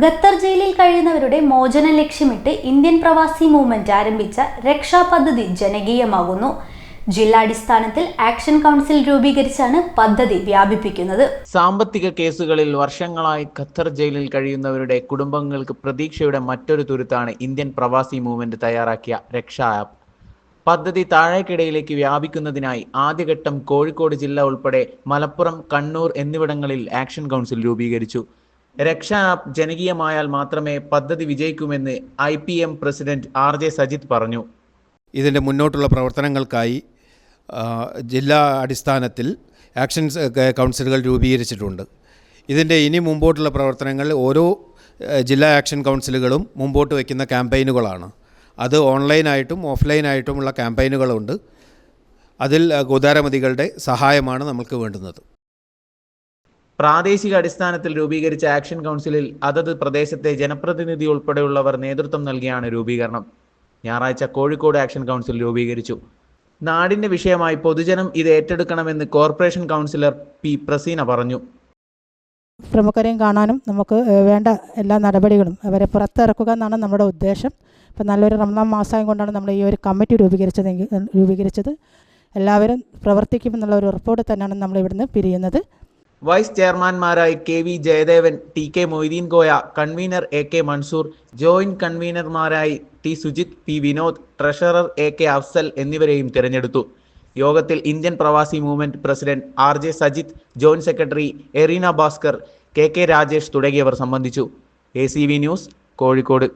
Qatar ജയിലിൽ കഴിയുന്നവരുടെ മോചനം ലക്ഷ്യമിട്ട് ഇന്ത്യൻ പ്രവാസി മൂവ്മെന്റ് ആരംഭിച്ച രക്ഷാ പദ്ധതി ജനകീയമാകുന്നു. ജില്ലാടിസ്ഥാനത്തിൽ ആക്ഷൻ കൗൺസിൽ രൂപീകരിച്ചാണ് പദ്ധതി വ്യാപിപ്പിക്കുന്നത്. സാമ്പത്തിക കേസുകളിൽ വർഷങ്ങളായി ഖത്തർ ജയിലിൽ കഴിയുന്നവരുടെ കുടുംബങ്ങൾക്ക് പ്രതീക്ഷയുടെ മറ്റൊരു തുരുത്താണ് ഇന്ത്യൻ പ്രവാസി മൂവ്മെന്റ് തയ്യാറാക്കിയ രക്ഷാ ആപ്പ്. പദ്ധതി താഴേക്കിടയിലേക്ക് വ്യാപിക്കുന്നതിനായി ആദ്യഘട്ടം കോഴിക്കോട് ജില്ല ഉൾപ്പെടെ മലപ്പുറം കണ്ണൂർ എന്നിവിടങ്ങളിൽ ആക്ഷൻ കൗൺസിൽ രൂപീകരിച്ചു. രക്ഷാ ആപ്പ് ജനകീയമായാൽ മാത്രമേ പദ്ധതി വിജയിക്കുമെന്ന് I P M president R J Sajith പറഞ്ഞു. ഇതിന്റെ മുന്നോട്ടുള്ള പ്രവർത്തനങ്ങൾക്കായി ജില്ലാ അടിസ്ഥാനത്തിൽ ആക്ഷൻ കൗൺസിലുകൾ രൂപീകരിച്ചിട്ടുണ്ട്. ഇതിന്റെ ഇനി മുമ്പോട്ടുള്ള പ്രവർത്തനങ്ങൾ ഓരോ ജില്ലാ ആക്ഷൻ കൗൺസിലുകളും മുമ്പോട്ട് വയ്ക്കുന്ന ക്യാമ്പയിനുകളാണ്. അത് ഓൺലൈനായിട്ടും ഓഫ്ലൈനായിട്ടുമുള്ള ക്യാമ്പയിനുകളുണ്ട്. അതിൽ ഗോദാരമതികളുടെ സഹായമാണ് നമുക്ക് വേണ്ടുന്നത്. പ്രാദേശിക അടിസ്ഥാനത്തിൽ രൂപീകരിച്ച ആക്ഷൻ കൗൺസിലിൽ അതത് പ്രദേശത്തെ ജനപ്രതിനിധി ഉൾപ്പെടെയുള്ളവർ നേതൃത്വം നൽകിയാണ് രൂപീകരണം. ഞായറാഴ്ച കോഴിക്കോട് ആക്ഷൻ കൗൺസിൽ രൂപീകരിച്ചു. നാടിന്റെ വിഷയമായി പൊതുജനം ഇത് ഏറ്റെടുക്കണമെന്ന് കോർപ്പറേഷൻ കൗൺസിലർ പി പ്രസീന പറഞ്ഞു. പ്രമുഖരെയും കാണാനും നമുക്ക് വേണ്ട എല്ലാ നടപടികളും അവരെ പുറത്തിറക്കുക എന്നാണ് നമ്മുടെ ഉദ്ദേശം. ഇപ്പം നല്ലൊരു റംസാൻ മാസം കൊണ്ടാണ് നമ്മൾ ഈ ഒരു കമ്മിറ്റി രൂപീകരിച്ചതെങ്കിൽ രൂപീകരിച്ചത്. എല്ലാവരും പ്രവർത്തിക്കുമെന്നുള്ള ഒരു ഉറപ്പോടെ തന്നെയാണ് നമ്മൾ ഇവിടുന്ന് പിരിയുന്നത്. Vice ചെയർമാൻമാരായി K V Jayadevan T K Moideen Koya convener A K Mansoor joint കൺവീനർമാരായി T Sujith P Vinod treasurer A K Afsal എന്നിവരെയും തിരഞ്ഞെടുത്തു. യോഗത്തിൽ Indian Pravasi movement president R J Sajith joint secretary Ereena Bhaskar K K Rajesh തുടങ്ങിയവർ സംബന്ധിച്ചു. A C V news Kozhikode.